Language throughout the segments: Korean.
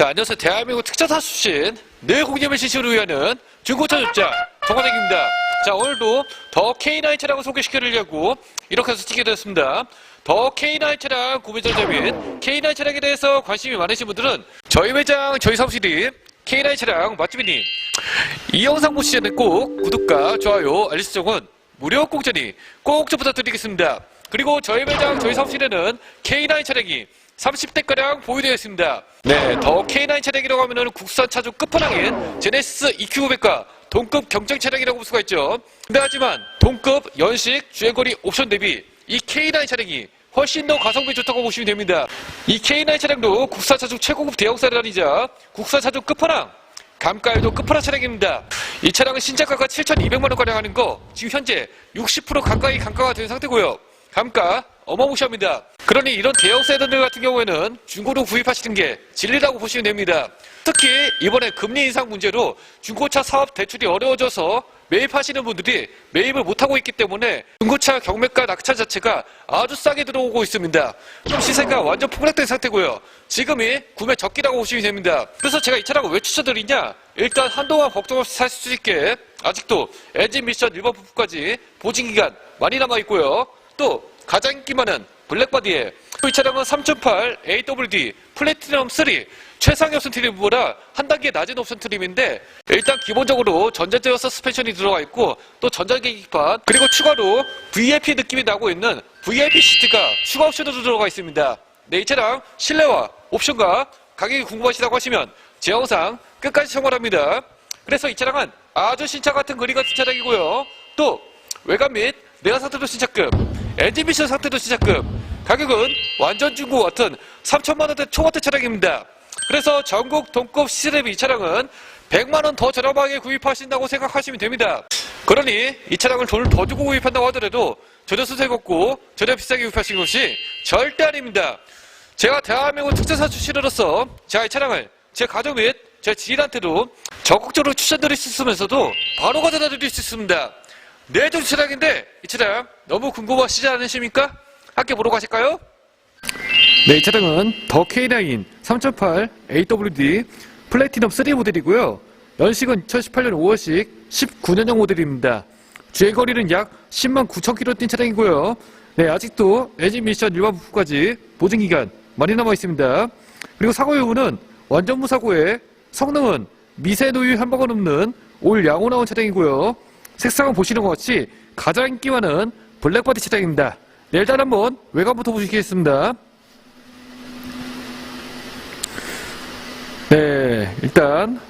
자, 안녕하세요. 대한민국 특전사 출신 늘 공념을 시시로 위하는 중고차 조자 정관행입니다. 자, 오늘도 더 K9 차량을 소개시켜드리려고 이렇게 해서 찍게 되었습니다. 더 K9 차량 구매자자 및 K9 차량에 대해서 관심이 많으신 분들은 저희 매장, 저희 사무실이 K9 차량 맛집이니 이 영상 전에 꼭 구독과 좋아요, 알림 설정은 무료 공짜니 꼭 좀 부탁드리겠습니다. 그리고 저희 매장, 저희 사무실에는 K9 차량이 30대가량 보유되어 있습니다. 네, 더 K9 차량이라고 하면은 국산 차주 끝판왕인 제네시스 EQ500과 동급 경쟁 차량이라고 볼 수가 있죠. 근데 하지만 동급 연식 주행거리 옵션 대비 이 K9 차량이 훨씬 더 가성비 좋다고 보시면 됩니다. 이 K9 차량도 국산 차주 최고급 대형사를 아니자 국산 차주 끝판왕 감가에도 끝판왕 차량입니다. 이 차량은 신차가가 7,200만 원가량 하는 거 지금 현재 60% 가까이 감가가 된 상태고요. 감가 어마무시합니다. 그러니 이런 대형 세단들 같은 경우에는 중고로 구입하시는 게 진리라고 보시면 됩니다. 특히 이번에 금리 인상 문제로 중고차 사업 대출이 어려워져서 매입하시는 분들이 매입을 못하고 있기 때문에 중고차 경매가 낙차 자체가 아주 싸게 들어오고 있습니다. 좀 시세가 완전 폭락된 상태고요. 지금이 구매 적기라고 보시면 됩니다. 그래서 제가 이 차량을 왜 추천드리냐? 일단 한동안 걱정 없이 살수 있게 아직도 엔진 미션 일반 부품까지 보증 기간 많이 남아 있고요. 또 가장 인기 많은 블랙바디에 이 차량은 3.8 AWD 플래티넘 3 최상위 옵션 트림보다 한 단계 낮은 옵션 트림인데 일단 기본적으로 전자제어 서스펜션이 들어가 있고 또 전자계기판 그리고 추가로 VIP 느낌이 나고 있는 VIP 시트가 추가 옵션으로 들어가 있습니다. 네, 이 차량 실내와 옵션과 가격이 궁금하시다고 하시면 제 영상 끝까지 시청바랍니다. 그래서 이 차량은 아주 신차 같은 그리 같은 차량이고요. 또 외관 및 내관 상태도 신차급, 엔진 미션 상태도 신차급, 가격은 완전 중고 같은 3천만 원대 초반대 차량입니다. 그래서 전국 동급 시세대비 이 차량은 100만 원 더 저렴하게 구입하신다고 생각하시면 됩니다. 그러니 이 차량을 돈을 더 주고 구입한다고 하더라도 전혀 수색 없고 전혀 비싸게 구입하시는 것이 절대 아닙니다. 제가 대한민국 특전사 출신으로서 제가 이 차량을 제 가족 및 제 지인한테도 적극적으로 추천드릴 수 있으면서도 바로 가져다 드릴 수 있습니다. 내전 차량인데 이 차량 너무 궁금하시지 않으십니까? 함께 보러 가실까요? 네, 이 차량은 더 K9 3.8 AWD 플래티넘 3 모델이고요. 연식은 2018년 5월식 19년형 모델입니다. 주행거리는 약 10만 9천 킬로 뛴 차량이고요. 네, 아직도 엔진 미션 일반 부품까지 보증기간 많이 남아 있습니다. 그리고 사고 여부는 완전 무 사고에 성능은 미세 노유 한 방울 없는 올 양호 나온 차량이고요. 색상은 보시는 것 같이 가장 인기 많은 블랙바디 차량입니다. 네, 일단 한번 외관부터 보시겠습니다. 네, 일단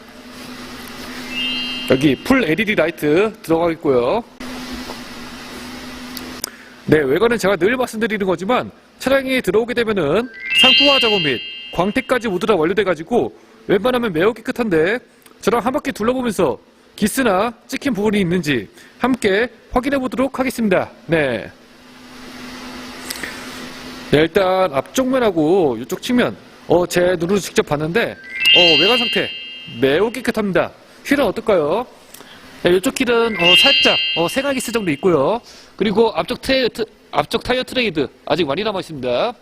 여기 풀 LED 라이트 들어가 있고요. 네, 외관은 제가 늘 말씀드리는 거지만 차량이 들어오게 되면은 상품화 작업 및 광택까지 모두 다 완료돼가지고 웬만하면 매우 깨끗한데 저랑 한 바퀴 둘러보면서 기스나 찍힌 부분이 있는지 함께 확인해 보도록 하겠습니다. 네. 네, 일단 앞쪽면하고 이쪽 측면, 어, 제 눈으로 직접 봤는데, 어, 외관 상태 매우 깨끗합니다. 휠은 어떨까요? 네, 이쪽 휠은 어, 살짝 어, 생각기스 정도 있고요. 그리고 앞쪽 트레이, 트, 앞쪽 타이어 트레이드 아직 많이 남아 있습니다.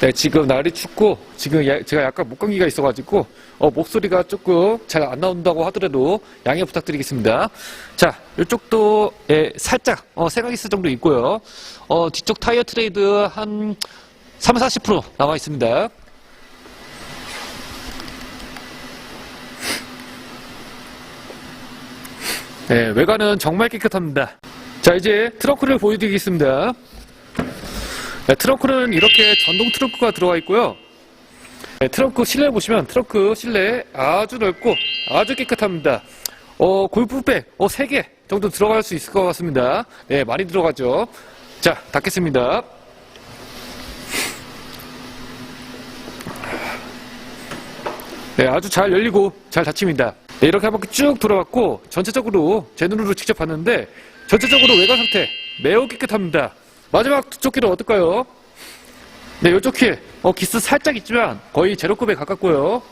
네, 지금 날이 춥고 지금 야- 제가 약간 목감기가 있어가지고 어, 목소리가 조금 잘 안 나온다고 하더라도 양해 부탁드리겠습니다. 자, 이쪽도 예, 살짝 어, 생각기스 정도 있고요. 어, 뒤쪽 타이어 트레이드 한 3, 40% 남아 있습니다. 네, 외관은 정말 깨끗합니다. 자, 이제 트렁크를 보여드리겠습니다. 네, 트렁크는 이렇게 전동 트렁크가 들어가 있고요. 네, 트렁크 실내 보시면 트렁크 실내 아주 넓고 아주 깨끗합니다. 어, 골프백 어, 3개 정도 들어갈 수 있을 것 같습니다. 네, 많이 들어가죠. 자, 닫겠습니다. 네, 아주 잘 열리고 잘 닫힙니다. 네, 이렇게 한 바퀴 쭉 돌아왔고 전체적으로 제 눈으로 직접 봤는데 전체적으로 외관 상태 매우 깨끗합니다. 마지막 두 쪽길은 어떨까요? 네, 이쪽 길 어, 기스 살짝 있지만 거의 제로급에 가깝고요.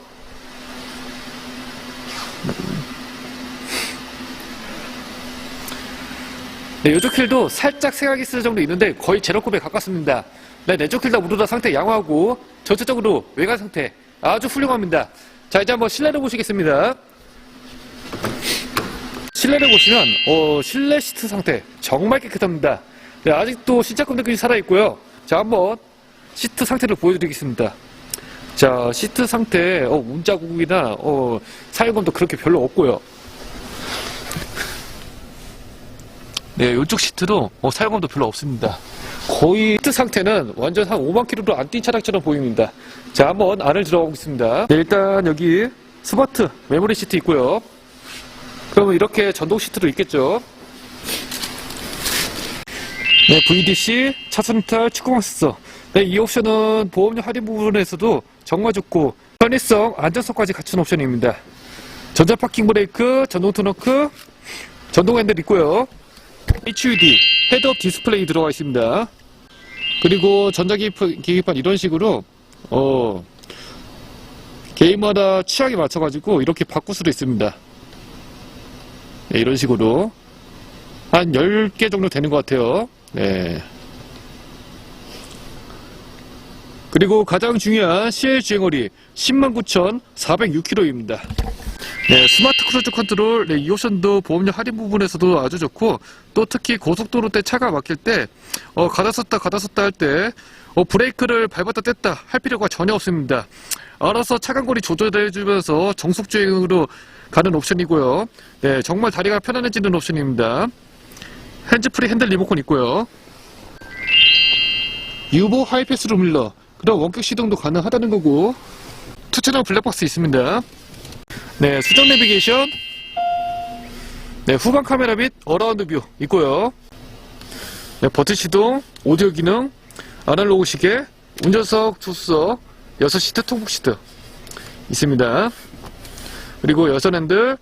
네, 휠도 살짝 생각이 쓸 정도 있는데 거의 제로급에 가깝습니다. 네, 내쪽 휠다 모두 다 상태 양호하고 전체적으로 외관 상태 아주 훌륭합니다. 자, 이제 한번 실내를 보시겠습니다. 실내를 보시면 어, 실내 시트 상태 정말 깨끗합니다. 네, 아직도 신차급 느낌이 살아있고요. 자, 한번 시트 상태를 보여드리겠습니다. 자, 시트 상태, 어, 문자국이나, 어, 사용감도 그렇게 별로 없고요. 네, 이쪽 시트도 어, 사용감도 별로 없습니다. 거의 시트 상태는 완전 한 5만 킬로도 안뛴 차량처럼 보입니다. 자, 한번 안을 들어가 보겠습니다. 네, 일단 여기 스마트 메모리 시트 있고요. 그러면 이렇게 전동 시트도 있겠죠. 네, VDC, 차선 이탈, 축구망 센서. 네, 이 옵션은 보험료 할인 부분에서도 정말 좋고 편의성, 안전성까지 갖춘 옵션입니다. 전자 파킹 브레이크, 전동 트렁크, 전동 핸들 있고요. HUD, 헤드업 디스플레이 들어가 있습니다. 그리고 전자기기판 기기판 이런 식으로 어 개인마다 취향에 맞춰가지고 이렇게 바꿀 수도 있습니다. 네, 이런 식으로 한 10개 정도 되는 것 같아요. 네. 그리고 가장 중요한 CL 주행거리 109,406km입니다. 네, 스마트 크루즈 컨트롤, 네, 이 옵션도 보험료 할인 부분에서도 아주 좋고, 또 특히 고속도로 때 차가 막힐 때, 어, 가다 섰다, 가다 섰다 할 때, 어, 브레이크를 밟았다 뗐다 할 필요가 전혀 없습니다. 알아서 차간거리 조절해주면서 정속주행으로 가는 옵션이고요. 네, 정말 다리가 편안해지는 옵션입니다. 핸즈프리 핸들 리모컨 있고요. 유보 하이패스 룸밀러, 그럼 원격 시동도 가능하다는 거고, 투채널 블랙박스 있습니다. 네, 수정 내비게이션. 네, 후방 카메라 및 어라운드 뷰 있고요. 네, 버튼 시동, 오디오 기능, 아날로그 시계, 운전석, 조수석, 6시트 통풍 시트 있습니다. 그리고 여선 핸들,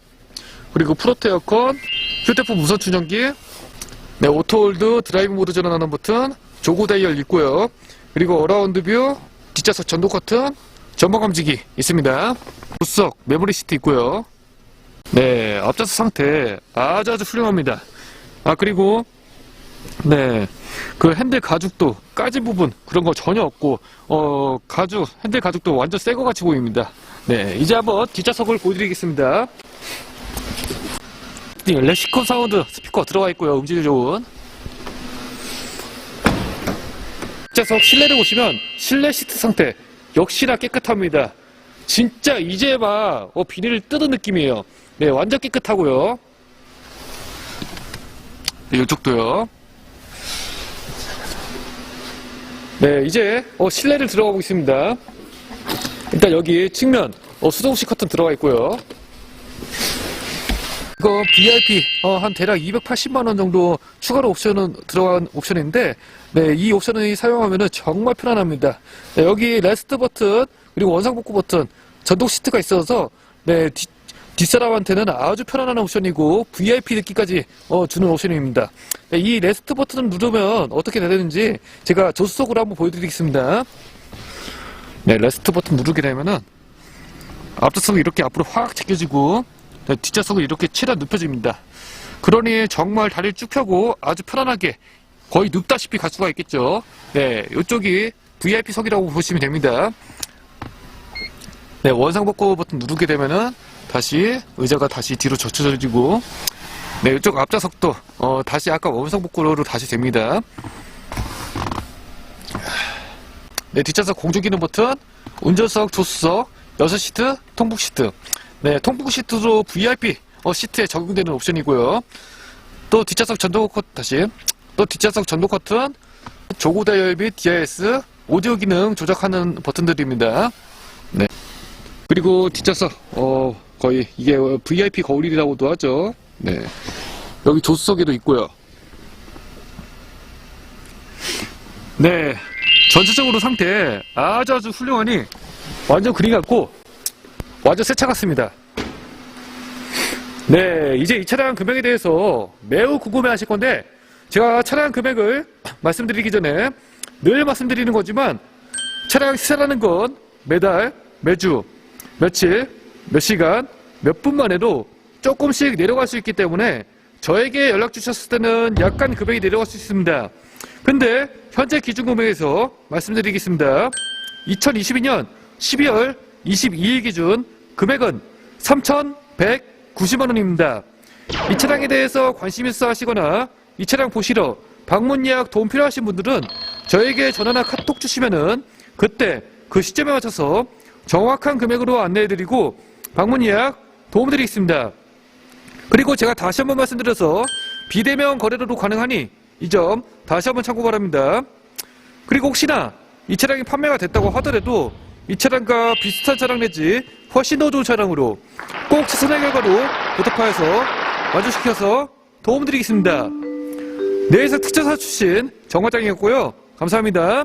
그리고 프로트 에어컨, 휴대폰 무선 충전기, 네, 오토홀드 드라이브 모드 전환하는 버튼, 조고 다이얼 있고요. 그리고 어라운드 뷰, 뒷좌석 전동 커튼, 전방 감지기 있습니다. 조수석 메모리 시트 있고요. 네, 앞좌석 상태 아주 아주 훌륭합니다. 아 그리고 네, 그 핸들 가죽도 까진 부분 그런 거 전혀 없고 어 가죽 핸들 가죽도 완전 새 거 같이 보입니다. 네, 이제 한번 뒷좌석을 보여드리겠습니다. 네, 렉시콘 사운드 스피커 들어가 있고요. 음질이 좋은. 뒷좌석 실내를 보시면 실내 시트 상태 역시나 깨끗합니다. 진짜 이제 막 어, 비닐을 뜯은 느낌이에요. 네, 완전 깨끗하고요. 네, 이쪽도요. 네, 이제 어, 실내를 들어가고 있습니다. 일단 여기 측면 어, 수동식 커튼 들어가 있고요. 이거 VIP 어, 한 대략 280만 원 정도 추가로 옵션은 들어간 옵션인데 네, 이 옵션을 사용하면 정말 편안합니다. 네, 여기 레스트 버튼 그리고 원상 복구 버튼 전동 시트가 있어서 네, 뒷, 뒷사람한테는 아주 편안한 옵션이고 VIP 느낌까지 어, 주는 옵션입니다. 네, 이 레스트 버튼을 누르면 어떻게 되는지 제가 조수석으로 한번 보여드리겠습니다. 네, 레스트 버튼 누르게 되면은 앞좌석이 이렇게 앞으로 확 제껴지고 네, 뒷좌석은 이렇게 치라 눕혀집니다. 그러니 정말 다리를 쭉 펴고 아주 편안하게 거의 눕다시피 갈 수가 있겠죠. 네, 이쪽이 VIP석이라고 보시면 됩니다. 네, 원상복구 버튼 누르게 되면은 다시 의자가 다시 뒤로 젖혀지고 네, 이쪽 앞좌석도 어, 다시 아까 원상복구로 다시 됩니다. 네, 뒷좌석 공조기능 버튼, 운전석, 조수석, 6시트, 통풍 시트. 네, 통풍 시트도 VIP 어, 시트에 적용되는 옵션이고요. 또 뒷좌석 전동 커 다시 또 뒷좌석 전동 커튼, 조고 다이얼 및 DIS, 오디오 기능 조작하는 버튼들입니다. 네. 그리고 뒷좌석 어 거의 이게 VIP 거울이라고도 하죠. 네. 여기 조수석에도 있고요. 네. 전체적으로 상태 아주 아주 훌륭하니 완전 그림 같고 완전 새차 같습니다. 네, 이제 이 차량 금액에 대해서 매우 궁금해 하실 건데 제가 차량 금액을 말씀드리기 전에 늘 말씀드리는 거지만 차량 시세라는 건 매달, 매주, 며칠, 몇 시간, 몇 분만 해도 조금씩 내려갈 수 있기 때문에 저에게 연락 주셨을 때는 약간 금액이 내려갈 수 있습니다. 근데 현재 기준 금액에서 말씀드리겠습니다. 2022년 12월 22일 기준 금액은 3,190만 원입니다. 이 차량에 대해서 관심 있어 하시거나 이 차량 보시러 방문 예약 도움 필요하신 분들은 저에게 전화나 카톡 주시면은 그때 그 시점에 맞춰서 정확한 금액으로 안내해드리고 방문 예약 도움드리겠습니다. 그리고 제가 다시 한번 말씀드려서 비대면 거래로도 가능하니 이 점 다시 한번 참고 바랍니다. 그리고 혹시나 이 차량이 판매가 됐다고 하더라도 이 차량과 비슷한 차량 내지 훨씬 더 좋은 차량으로 꼭 최선의 결과로 보답하여서 완주시켜서 도움드리겠습니다. 내일사 특전사 출신 정과장이었고요. 감사합니다.